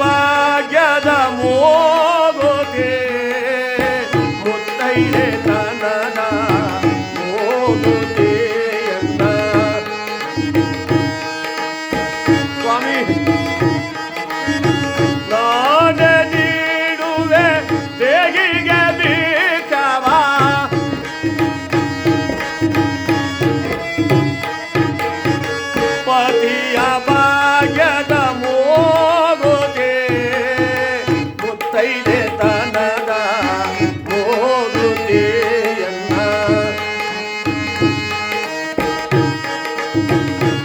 భాగ్యదమో boom, boom.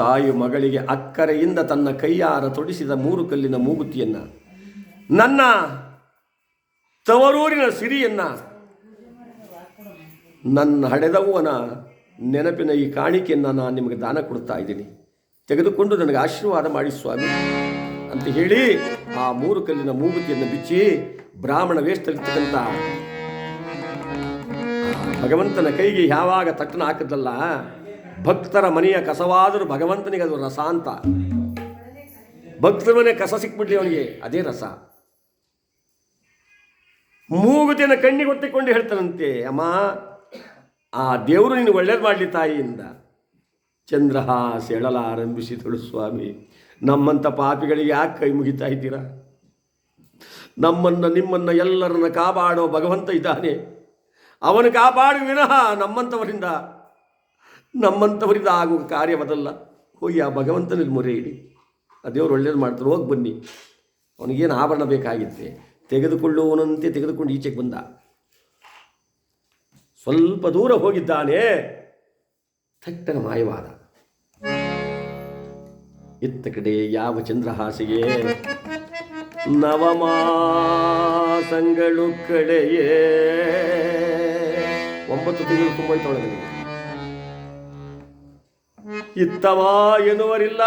ತಾಯಿ ಮಗಳಿಗೆ ಅಕ್ಕರೆಯಿಂದ ತನ್ನ ಕೈಯಾರ ತೊಡಿಸಿದ ಮೂರು ಕಲ್ಲಿನ ಮೂಗುತಿಯನ್ನು, ನನ್ನ ತವರೂರಿನ ಸಿರಿಯನ್ನ, ನನ್ನ ಹಡೆದವ್ವನ ನೆನಪಿನ ಈ ಕಾಣಿಕೆಯನ್ನು ನಾನು ನಿಮಗೆ ದಾನ ಕೊಡ್ತಾ ಇದ್ದೀನಿ. ತೆಗೆದುಕೊಂಡು ನನಗೆ ಆಶೀರ್ವಾದ ಮಾಡಿ ಸ್ವಾಮಿ ಅಂತ ಹೇಳಿ ಆ ಮೂರು ಕಲ್ಲಿನ ಮೂಗುತಿಯನ್ನು ಬಿಚ್ಚಿ ಬ್ರಾಹ್ಮಣ ವೇಷದಲ್ಲಿರ್ತಕ್ಕಂಥ ಭಗವಂತನ ಕೈಗೆ ಯಾವಾಗ ತಟ್ಟನ ಹಾಕಿದ್ದಲ್ಲ ಭಕ್ತರ ಮನೆಯ ಕಸವಾದರೂ ಭಗವಂತನಿಗೆ ಅದು ರಸ ಅಂತ. ಭಕ್ತರ ಮನೆ ಕಸ ಸಿಕ್ಬಿಡ್ಲಿ ಅವನಿಗೆ, ಅದೇ ರಸ. ಮೂಗುತಿನ ಕಣ್ಣಿಗೆ ಒತ್ತಿಕೊಂಡು ಹೇಳ್ತಾನಂತೆ ಅಮ್ಮ, ಆ ದೇವರು ನೀನು ಒಳ್ಳೇದು ಮಾಡಲಿ ತಾಯಿಯಿಂದ. ಚಂದ್ರಹಾಸ ಎಳಲಾರಂಭಿಸಿದಳು ಸ್ವಾಮಿ. ನಮ್ಮಂಥ ಪಾಪಿಗಳಿಗೆ ಯಾಕೆ ಕೈ ಮುಗಿತಾ ಇದ್ದೀರಾ? ನಮ್ಮನ್ನು, ನಿಮ್ಮನ್ನು ಎಲ್ಲರನ್ನ ಕಾಪಾಡೋ ಭಗವಂತ ಇದ್ದಾನೆ. ಅವನು ಕಾಪಾಡುವ ವಿನಃ ನಮ್ಮಂಥವರಿಂದ ನಮ್ಮಂಥವರಿಂದ ಆಗುವ ಕಾರ್ಯವದಲ್ಲ ಹೋಗಿ ಆ ಭಗವಂತನಲ್ಲಿ ಮೊರೆ ಇಡಿ. ಆ ದೇವರು ಒಳ್ಳೇದು ಮಾಡ್ತಾರೆ ಹೋಗಿ ಬನ್ನಿ. ಅವನಿಗೇನು ಆಭರಣ ಬೇಕಾಗಿತ್ತೆ ತೆಗೆದುಕೊಳ್ಳುವವನಂತೆ ತೆಗೆದುಕೊಂಡು ಈಚೆಗೆ ಬಂದ. ಸ್ವಲ್ಪ ದೂರ ಹೋಗಿದ್ದಾನೆ. ಥಟ್ಟನ ಮಾಯವಾದ. ಇತ್ತ ಕಡೆ ಯಾವ ಚಂದ್ರಹಾಸಿಗೆ ನವಮಾಸಂಗಳು ಕಡೆಯೇ. ಒಂಬತ್ತು ತಿಂಗಳು ತುಂಬೋಯ್ತೊಳಗೆ ನನಗೆ. ಇತ್ತವ ಎನ್ನುವರಿಲ್ಲ.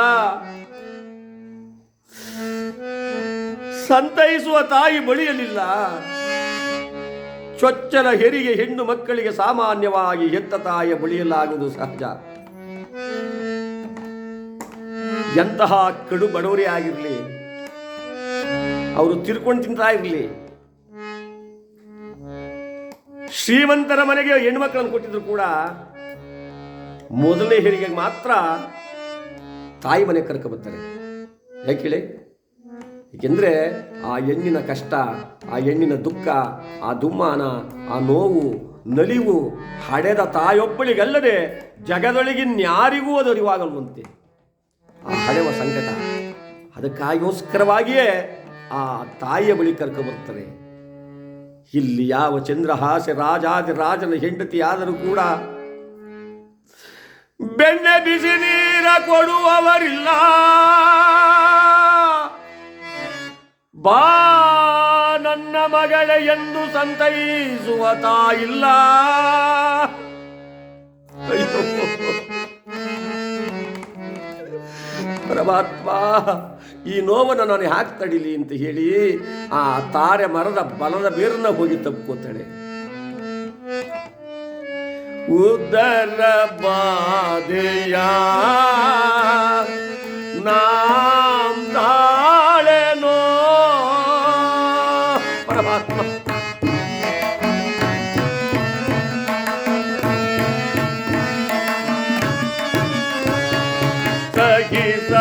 ಸಂತೈಸುವ ತಾಯಿ ಬಳಿಯಲಿಲ್ಲ ಚೊಚ್ಚಲ ಹೆರಿಗೆ ಹೆಣ್ಣು ಮಕ್ಕಳಿಗೆ ಸಾಮಾನ್ಯವಾಗಿ ಹೆತ್ತ ತಾಯಿಯ ಬಳಿಯಲಾಗುವುದು ಸಹಜ. ಎಂತಹ ಕಡು ಬಡವರೇ ಆಗಿರಲಿ. ಅವರು ತಿರ್ಕೊಂಡು ತಿಂತಾ ಇರಲಿ. ಶ್ರೀಮಂತರ ಮನೆಗೆ ಹೆಣ್ಮಕ್ಳನ್ನು ಕೊಟ್ಟಿದ್ರು ಕೂಡ ಮೊದಲನೇ ಹೆರಿಗೆಗೆ ಮಾತ್ರ ತಾಯಿ ಮನೆ ಕರ್ಕೊಬರ್ತಾರೆ ಯಾಕೆ ಹೇಳಿ? ಏಕೆಂದರೆ ಆ ಹೆಣ್ಣಿನ ಕಷ್ಟ, ಆ ಹೆಣ್ಣಿನ ದುಃಖ, ಆ ದುಮ್ಮಾನ, ಆ ನೋವು, ನಲಿವು ಹಡೆದ ತಾಯೊಬ್ಬಳಿಗಲ್ಲದೆ ಜಗದೊಳಗಿನ್ಯಾರಿಗೂ ಅದು ಅರಿವಾಗಲ್ವಂತೆ. ಆ ಹಡೆವ ಸಂಕಟ. ಅದಕ್ಕಾಗೋಸ್ಕರವಾಗಿಯೇ ಆ ತಾಯಿಯ ಬಳಿ ಕರ್ಕೊಬರ್ತಾರೆ ಇಲ್ಲಿ ಯಾವ ಚಂದ್ರಹಾಸೆ ರಾಜಾದಿ ರಾಜನ ಹೆಂಡತಿ ಆದರೂ ಕೂಡ ಬೆಣ್ಣೆ ಬಿಸಿ ನೀರ ಕೊಡುವವರಿಲ್ಲ. ಬಾ ನನ್ನ ಮಗಳ ಎಂದು ಸಂತೈಸುವ ತಾಯಿಲ್ಲ. ಪರಮಾತ್ಮ, ಈ ನೋವನ್ನು ನಾನು ಯಾಕೆ ತಡಿಲಿ ಅಂತ ಹೇಳಿ ಆ ತಾರೆ ಮರದ ಬಲದ ಬೇರನ್ನ ಹೋಗಿ ತಪ್ಕೋತಾಳೆ ಉದರ ಬಾದೆಯ ನಾಮ ತಾಳೆನೋ. ಪರಮಾತ್ಮ. ಸಹಿಸಲಾರೆ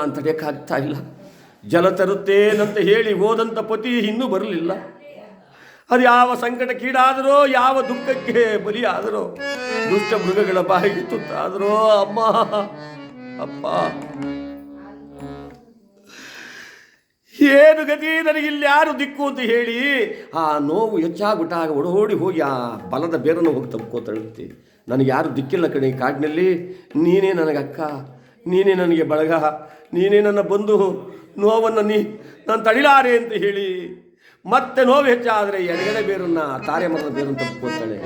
ನಾನು ತಡೆಯೋಕ್ಕಾಗ್ತಾ ಇಲ್ಲ. ಜಲ ತರುತ್ತೇನಂತ ಹೇಳಿ ಹೋದಂಥ ಪತಿ ಇನ್ನೂ ಬರಲಿಲ್ಲ. ಅದು ಯಾವ ಸಂಕಟಕ್ಕೀಡಾದರೋ, ಯಾವ ದುಃಖಕ್ಕೆ ಬಲಿಯಾದರೋ, ದುಷ್ಟ ಮೃಗಗಳ ಬಾಯಿಗೆ ತುತ್ತಾದರೋ, ಅಮ್ಮ, ಅಪ್ಪ. ಏನು ಗತಿ? ನನಗಿಲ್ಲಿ ಯಾರು ದಿಕ್ಕು ಅಂತ ಹೇಳಿ ಆ ನೋವು ಹೆಚ್ಚಾಗುಟ್ಟಾಗ ಓಡೋಡಿ ಹೋಗಿ ಆ ಬಲದ ಬೇರನ್ನು ಹೋಗಿ ತಪ್ಕೋತಳುತ್ತೆ ನನಗೆ ಯಾರು ದಿಕ್ಕಿಲ್ಲ ಕಣೆ ಕಾಡಿನಲ್ಲಿ. ನೀನೇ ನನಗೆ ಅಕ್ಕ ನೀನೇ ನನಗೆ ಬಳಗ. ನೀನೇ ನನ್ನ ಬಂಧು. ನೋವನ್ನು ನೀ ನಾನು ತಡಿಲಾರೆ ಅಂತ ಹೇಳಿ ಮತ್ತೆ ನೋವು ಹೆಚ್ಚಾದರೆ ಎಡಗಡೆ ಬೇರನ್ನ ತಾರೆ ಮರದ ಬೇರನ್ನು ತಪ್ಪಿಕೊಳ್ತಾಳೆ.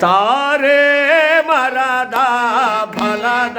ತಾರೆ ಮರದ ಫಲದ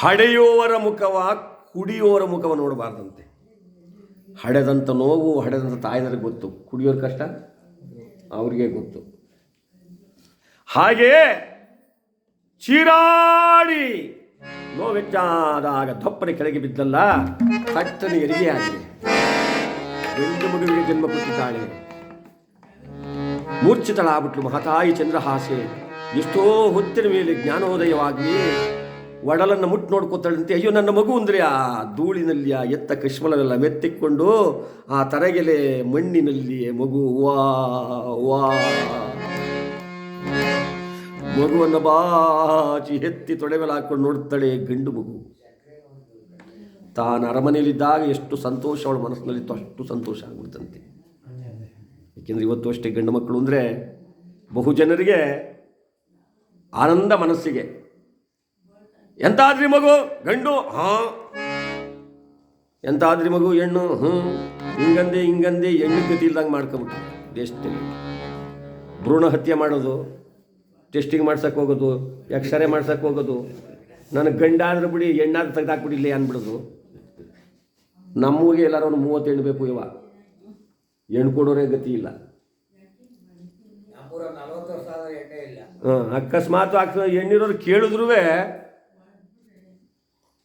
ಹಡೆಯುವವರ ಮುಖವ ಕುಡಿಯುವವರ ಮುಖವ ನೋಡಬಾರ್ದಂತೆ. ಹಡೆದಂಥ ನೋವು ಹಡೆದಂಥ ತಾಯಿನರಿಗೆ ಗೊತ್ತು. ಕುಡಿಯೋರ ಕಷ್ಟ? ಅವ್ರಿಗೆ ಗೊತ್ತು. ಹಾಗೆಯೇ ಚೀರಾಡಿ ನೋವೆಚ್ಚಾದಾಗ ದಪ್ಪನೆ ಕೆಳಗೆ ಬಿದ್ದಲ್ಲ ಕಟ್ಟನೆ ಎರಿಗೆ ಆಗಿದೆ. ಗಂಡು ಮಗುವಿಗೆ ಜನ್ಮ ಕೊಟ್ಟಿದ್ದಾಳೆ ಮೂರ್ಛಿತಳಾಗ್ಬಿಟ್ಲು ಮಹತಾಯಿ ಚಂದ್ರಹಾಸೆ. ಎಷ್ಟೋ ಹೊತ್ತಿನ ಮೇಲೆ ಜ್ಞಾನೋದಯವಾಗಿ ಒಡಲನ್ನು ಮುಟ್ಟು ನೋಡ್ಕೋತಾಳಂತೆ ಅಯ್ಯೋ, ನನ್ನ ಮಗು ಅಂದರೆ ಆ ಧೂಳಿನಲ್ಲಿ, ಆ ಎತ್ತ ಕಶ್ಮಲವೆಲ್ಲ ಮೆತ್ತಿಕೊಂಡು, ಆ ತರಗೆಲೆ ಮಣ್ಣಿನಲ್ಲಿಯೇ ಮಗು, ವಾ ವಾ. ಮಗುವನ್ನು ಬಾಚಿ ಎತ್ತಿ ತೊಡೆ ಮೇಲೆ ಹಾಕೊಂಡು ನೋಡ್ತಾಳೆ ಗಂಡು ಮಗು. ತಾನು ಅರಮನೆಯಲ್ಲಿದ್ದಾಗ ಎಷ್ಟು ಸಂತೋಷ, ಅವಳ ಮನಸ್ಸಿನಲ್ಲಿತ್ತು ಅಷ್ಟು ಸಂತೋಷ ಆಗ್ಬಿಡ್ತಂತೆ. ಏಕೆಂದರೆ ಇವತ್ತು ಅಷ್ಟೇ ಗಂಡು ಮಕ್ಕಳು ಅಂದರೆ ಬಹು ಜನರಿಗೆ ಆನಂದ ಮನಸ್ಸಿಗೆ. ಎಂತಾದ್ರಿ ಮಗು? ಗಂಡು? ಹಾಂ. ಎಂತಾದ್ರಿ ಮಗು? ಹೆಣ್ಣು? ಹ್ಞೂ ಹಿಂಗಂದೆ ಹಿಂಗಂದೆ ಹೆಣ್ಣು ಗತಿ ಇಲ್ದಂಗೆ ಮಾಡ್ಕೊಬಿಟ್ಟು ದೇಶದಲ್ಲಿ ಭ್ರೂಣ ಹತ್ಯೆ ಮಾಡೋದು ಟೆಸ್ಟಿಂಗ್ ಮಾಡ್ಸಕ್ಕೆ ಹೋಗೋದು ಎಕ್ಸ್ರೇ ಮಾಡ್ಸಕ್ಕೆ ಹೋಗೋದು. ನನಗೆ ಗಂಡ ಆದ್ರೆ ಬಿಡಿ ಹೆಣ್ಣಾದ್ರೆ ತೆಗ್ದಾಕ್ಬಿಡಿ ಇಲ್ಲೇ ಅಂದ್ಬಿಡೋದು. ನಮ್ಮೂಗೆ ಎಲ್ಲರೂ ಒಂದು ಮೂವತ್ತು ಹೆಣ್ಣು ಬೇಕು ಇವ. ಹೆಣ್ಣು ಕೊಡೋರೇ ಗತಿ ಇಲ್ಲ. ಹಾಂ ಅಕಸ್ಮಾತ್ ಆಗ್ತದೆ ಹೆಣ್ಣಿರೋರು ಕೇಳಿದ್ರು